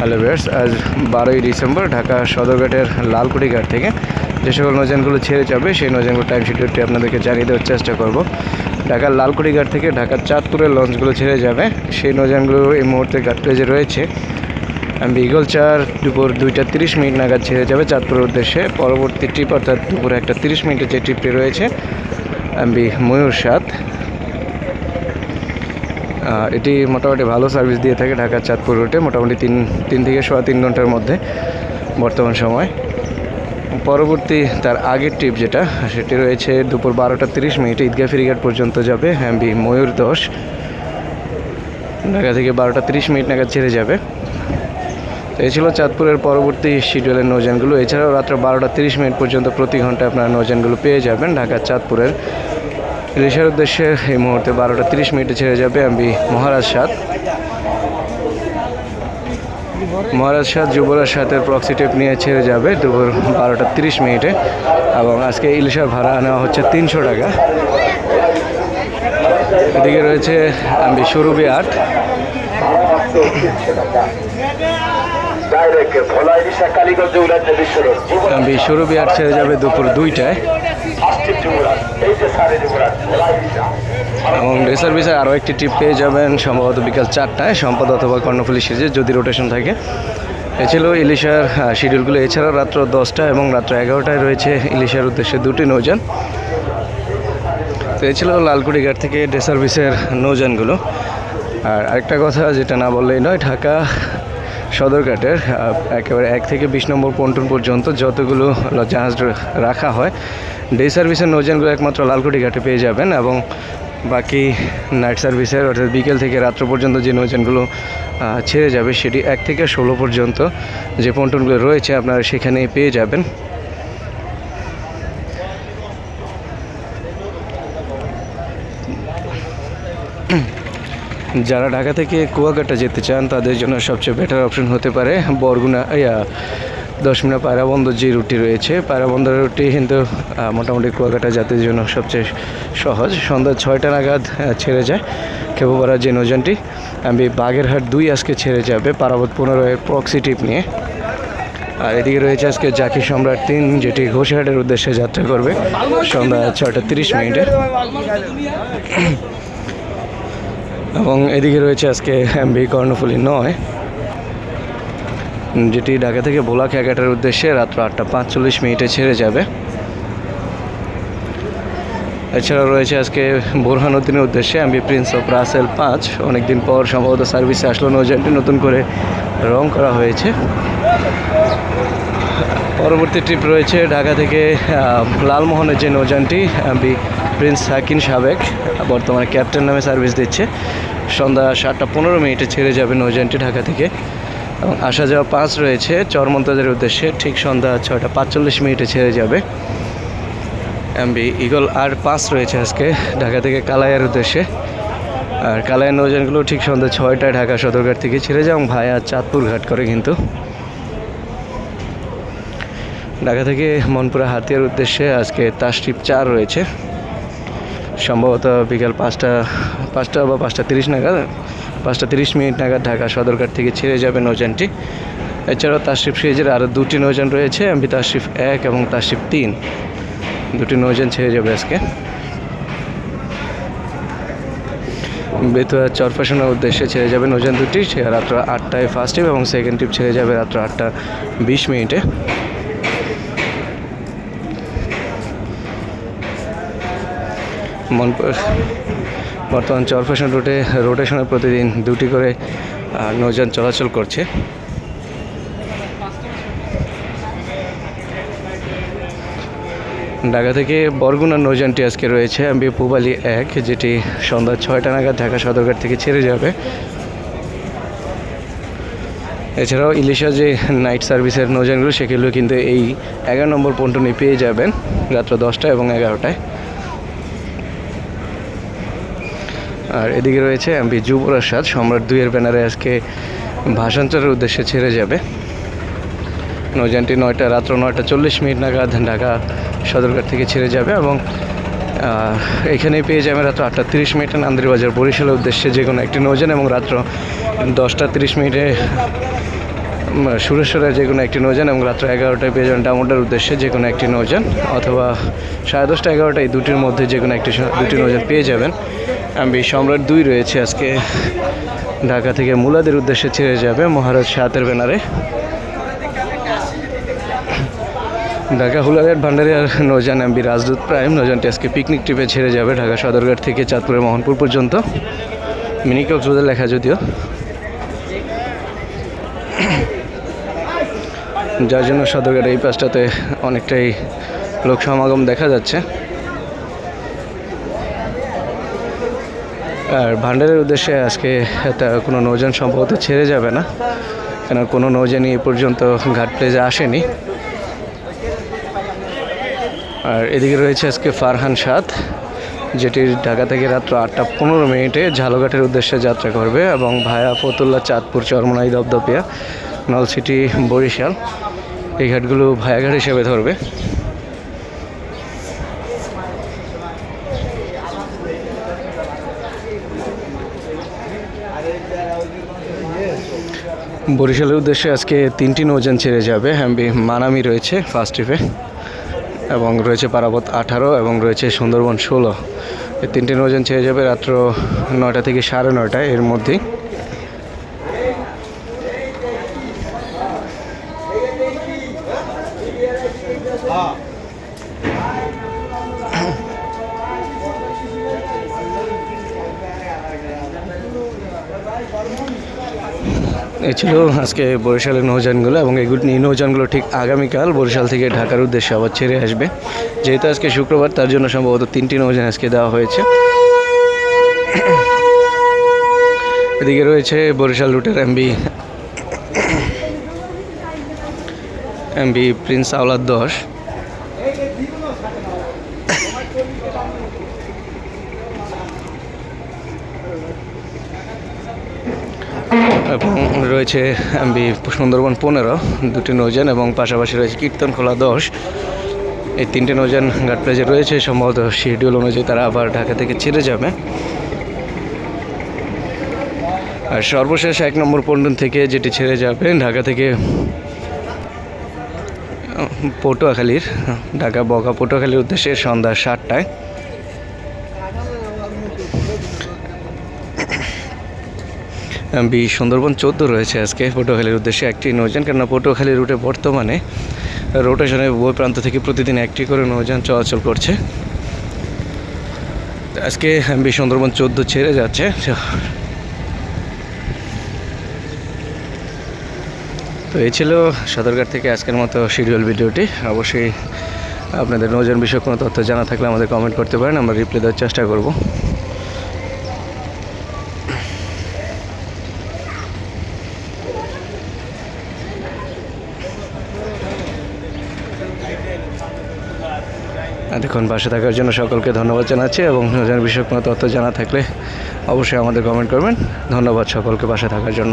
Hello viewers, আজ বারোই December, Dhaka সদরঘাটের Lalkuti ঘাট থেকে যে সকল নৌযানগুলো ছেড়ে যাবে, সেই নৌযানগুলো টাইম শিডিউলটি আপনাদেরকে জানিয়ে দেওয়ার চেষ্টা করব। ঢাকার লালকুটি ঘাট থেকে ঢাকার চাঁদপুরের লঞ্চগুলো ছেড়ে যাবে। সেই নৌযানগুলো এই মুহূর্তে ঘাট প্লেজে রয়েছে বিগল চার, দুপুর দুইটা তিরিশ মিনিট নাগাদ ছেড়ে যাবে চাঁদপুরের উদ্দেশ্যে। পরবর্তী ট্রিপ অর্থাৎ দুপুরে একটা তিরিশ মিনিটের যে ট্রিপটি রয়েছে বি ময়ূর সাত। এটি মোটামুটি ভালো সার্ভিস দিয়ে থাকে ঢাকা চাঁদপুর রুটে মোটামুটি তিন তিন থেকে সোয়া তিন ঘণ্টার মধ্যে বর্তমান সময়। পরবর্তী তার আগের ট্রিপ যেটা, সেটি রয়েছে দুপুর বারোটা তিরিশ মিনিটে ঈদগাহ ফেরিঘাট পর্যন্ত যাবে হ্যাম্বি ময়ূর দশ। ঢাকা থেকে বারোটা তিরিশ মিনিট নাগাদ ছেড়ে যাবে। তো এই ছিল চাঁদপুরের পরবর্তী শিডিউলের নৌযানগুলো। এছাড়াও রাত্র বারোটা তিরিশ মিনিট পর্যন্ত প্রতি ঘণ্টা আপনারা নৌযানগুলো পেয়ে যাবেন ঢাকা চাঁদপুরের ইলিশের উদ্দেশ্যে এই মুহূর্তে বারোটা তিরিশ মিনিটে ছেড়ে যাবে আমি মহারাজ সাত মহারাজ সাত যুবরাজ সাতের প্রক্সি টেপ নিয়ে ছেড়ে যাবে দুপুর বারোটা তিরিশ মিনিটে এবং আজকে ইলিশার ভাড়া নেওয়া হচ্ছে তিনশো টাকা। এদিকে রয়েছে আমি সুরভি আট। আমি সুরভি আট ছেড়ে যাবে দুপুর দুইটায়। এবং রেসার বিষয়ে আরও একটি ট্রিপ পেয়ে যাবেন সম্ভবত বিকাল চারটায় সম্পদ অথবা কর্ণফুলি সিরিজে যদি রোটেশন থাকে। এ ছিল ইলিশার শিডিউলগুলো এছাড়াও রাত্র দশটা এবং রাত্র এগারোটায় রয়েছে ইলিশার উদ্দেশ্যে দুটি নৌযান। তো এ ছিল লালকুড়ি ঘাট থেকে ডে সার্ভিসের নৌযানগুলো। আর আরেকটা কথা যেটা না বললেই নয়, ঢাকা সদরঘাটের একেবারে এক থেকে বিশ নম্বর পন্টন পর্যন্ত যতগুলো জাহাজ রাখা হয় ডে সার্ভিসের নৌযানগুলো একমাত্র লালকুটি ঘাটে পেয়ে যাবেন এবং বাকি নাইট সার্ভিসের অর্থাৎ বিকেল থেকে রাত্র পর্যন্ত যে নৌযানগুলো আহ, ছেড়ে যাবে সেটি এক থেকে ষোলো পর্যন্ত যে পন্টনগুলো রয়েছে আপনারা সেখানে পেয়ে যাবেন। যারা ঢাকা থেকে কুয়াকাটা যেতে চান তাদের জন্য সবচেয়ে বেটার অপশন হতে পারে বরগুনা ইয়া দশমিনা পায়রাবন্দর যে রুটটি রয়েছে পায়রাবন্দর রুটটি কিন্তু মোটামুটি কুয়াকাটা জাতির জন্য সবচেয়ে সহজ। সন্ধ্যা ছয়টা নাগাদ ছেড়ে যায় কেবুপাড়া যে নৌযানটি। আমি বাগেরহাট দুই আজকে ছেড়ে যাবে পারাবত পনেরোয়ের প্রক্সি টিপ নিয়ে। আর এদিকে রয়েছে আজকে জাকি সম্রাট তিন, যেটি ঘোষহাটের উদ্দেশ্যে যাত্রা করবে সন্ধ্যা ছয়টা তিরিশ মিনিটে। এবং এদিকে রয়েছে আজকে এমবি কর্ণফুলি নয়। যেটি ঢাকা থেকে ভোলা ক্যাকাটার উদ্দেশ্যে রাত্র আটটা পাঁচচল্লিশ মিনিটে ছেড়ে যাবে। এছাড়াও রয়েছে আজকে বোরহানুদ্দিনের উদ্দেশ্যে এমবি প্রিন্স অফ রাসেল পাঁচ। অনেকদিন পর সম্ভবত সার্ভিসে আসলো নৌযানটি নতুন করে রং করা হয়েছে। পরবর্তী ট্রিপ রয়েছে ঢাকা থেকে লালমোহনের যে নৌযানটি, এমবি প্রিন্স হাকিন সাবেক, বর্তমানে ক্যাপ্টেন নামে সার্ভিস দিচ্ছে। সন্ধ্যা সাতটা পনেরো মিনিটে ছেড়ে যাবে নৌযানটি ঢাকা থেকে। এবং আসা যাওয়া পাঁচ রয়েছে। চরমন্তাজের উদ্দেশ্যে ঠিক সন্ধ্যা ছয়টা পাঁচচল্লিশ মিনিটে ছেড়ে যাবে। এমবি ইগল আর পাঁচ রয়েছে আজকে ঢাকা থেকে কালাইয়ের উদ্দেশ্যে। আর কালাইয়ের নৌযানগুলো ঠিক সন্ধ্যা ছয়টায় ঢাকা সদরঘাট থেকে ছেড়ে এবং ভায়া চাঁদপুর ঘাট করে কিন্তু। ঢাকা থেকে মনপুরা হাতিয়ার উদ্দেশ্যে আজকে তাশরিফ চার রয়েছে। সম্ভবত বিকাল পাঁচটা পাঁচটা বা পাঁচটা তিরিশ নাগাদ। পাঁচটা তিরিশ মিনিট নাগাদ ঢাকা সদরঘাট থেকে ছেড়ে যাবে নৌযানটি। এছাড়াও তাশরিফ সিরিজের আরও দুটি নৌযান রয়েছে এমবি তাশরিফ এক এবং তাশরিফ তিন। দুটি নৌযান ছেড়ে যাবে আজকে। বেতুয়া চরফাশনের উদ্দেশ্যে ছেড়ে যাবে নৌযান দুটি, সে রাত্র আটটায় ফার্স্ট ট্রিপ এবং সেকেন্ড ট্রিপ ছেড়ে যাবে রাত্র আটটা বিশ মিনিটে। মন বর্তমান চরফেশন রুটে, রোটেশনে প্রতিদিন দুটি করে নৌযান চলাচল করছে। ঢাকা থেকে বরগুনা নৌযানটি আজকে রয়েছে আমি পুবালি এক, যেটি সন্ধ্যা ছয়টা নাগাদ ঢাকা সদরঘাট থেকে ছেড়ে যাবে। এছাড়াও ইলিশা যে নাইট সার্ভিসের নৌযানগুলো, সেগুলো কিন্তু এই এগারো নম্বর পন্টনে পেয়ে যাবেন, রাত্র দশটা এবং এগারোটায়। আর এদিকে রয়েছে এমপি যুবরাজ সাদ। সম্রাট দুইয়ের ব্যানারে আজকে ভাষান্তরের উদ্দেশ্যে ছেড়ে যাবে। নৌযানটি নয়টা, রাত্র নয়টা চল্লিশ মিনিট নাগাদ ঢাকা সদরঘাট থেকে ছেড়ে যাবে এবং এখানেই পেয়ে যাবেন রাত্র আটটা তিরিশ মিনিটে। নান্দিরবাজার বরিশালের উদ্দেশ্যে যে কোনো একটি নৌযান এবং রাত্র দশটা তিরিশ মিনিটে সুরেশ্বরের যে কোনো একটি নৌযান এবং রাত্র এগারোটায় পেয়ে যাবেন ডামোডার উদ্দেশ্যে যে কোনো একটি নৌযান অথবা সাড়ে দশটা এগারোটা এই দুটির মধ্যে যে কোনো একটি দুটি নৌযান পেয়ে যাবেন। আমি সম্রাট দুই রয়েছে আজকে। ঢাকা থেকে মুলাদের উদ্দেশ্যে ছেড়ে যাবে মহারাজ সাতের ব্যানারে। ঢাকা হুলাঘাট ভান্ডারিয়ার নৌযান এমবি রাজদূত প্রাইম নৌযানটি আজকে পিকনিক ট্রিপে ছেড়ে যাবে ঢাকা সদরঘাট থেকে চাঁদপুরের মোহনপুর পর্যন্ত। মিনি কক্সবাজার লেখা যদিও। যার জন্য সদরঘাট এই পাশটাতে অনেকটাই লোক সমাগম দেখা যাচ্ছে। আর ভান্ডারের উদ্দেশ্যে আজকে একটা কোনো নৌযান সম্ভবত ছেড়ে যাবে না। কেন কোনো নৌযানই এ পর্যন্ত ঘাট প্লেজে আসেনি। আর এদিকে রয়েছে আজকে ফারহান সাদ, যেটি ঢাকা থেকে রাত্র আটটা পনেরো মিনিটে ঝালঘাটের উদ্দেশ্যে যাত্রা করবে এবং ভায়া ফতুল্লা চাঁদপুর চরমনাই দপদপিয়া নলসিটি বরিশাল এই ঘাটগুলো ভায়াঘাট হিসেবে ধরবে। বরিশালের উদ্দেশ্যে আজকে তিনটি নৌযান ছেড়ে যাবে। হ্যাম্বি মানামি রয়েছে ফার্স্ট ট্রিপে এবং রয়েছে পারাবত আঠারো এবং রয়েছে সুন্দরবন ষোলো। এই তিনটি নৌযান ছেড়ে যাবে রাত্র নয়টা থেকে সাড়ে নয়টা এর মধ্যেই এই ছিল আজকে বরিশালের নৌযানগুলো এবং এই নৌযানগুলো ঠিক আগামীকাল বরিশাল থেকে ঢাকার উদ্দেশ্যে আবার ছেড়ে আসবে। যেহেতু আজকে শুক্রবার, তার জন্য সম্ভবত তিনটি নৌযান আজকে দেওয়া হয়েছে। এদিকে রয়েছে বরিশাল রুটের এমবি এমবি প্রিন্স আওলাদ দশ। এবং রয়েছে সুন্দরবন পনেরো, দুটি নৌযান এবং পাশাপাশি রয়েছে কীর্তন খোলা দশ। এই তিনটে নৌযান ঘাট প্লেজে রয়েছে, সম্ভবত শিডিউল অনুযায়ী তারা আবার ঢাকা থেকে ছেড়ে যাবে। আর সর্বশেষ এক নম্বর পন্টন থেকে যেটি ছেড়ে যাবে, ঢাকা থেকে, পটুয়াখালীর, ঢাকা বগা পটুয়াখালীর উদ্দেশ্যে সন্ধ্যা সাতটায়। বি সুন্দরবন চোদ্দ রয়েছে আজকে পটুয়াখালীর উদ্দেশ্যে একটি নৌযান, কেননা পটুয়াখালী রুটে বর্তমানে রোটেশনে উভয় প্রান্ত থেকে প্রতিদিন একটি করে নৌযান চলাচল করছে। আজকে বি সুন্দরবন চোদ্দ ছেড়ে যাচ্ছে। তো এই ছিল সদরঘাট থেকে আজকের মতো শিডিউল ভিডিওটি। অবশ্যই আপনাদের নৌযান বিষয়ে কোনো তথ্য জানা থাকলে আমাদের কমেন্ট করতে পারেন, আমরা রিপ্লাই দেওয়ার চেষ্টা করব। এতক্ষণ পাশে থাকার জন্য সকলকে ধন্যবাদ জানাচ্ছি এবং বিষয়ে কোনো তথ্য জানা থাকলে অবশ্যই আমাদের কমেন্ট করবেন। ধন্যবাদ সকলকে পাশে থাকার জন্য।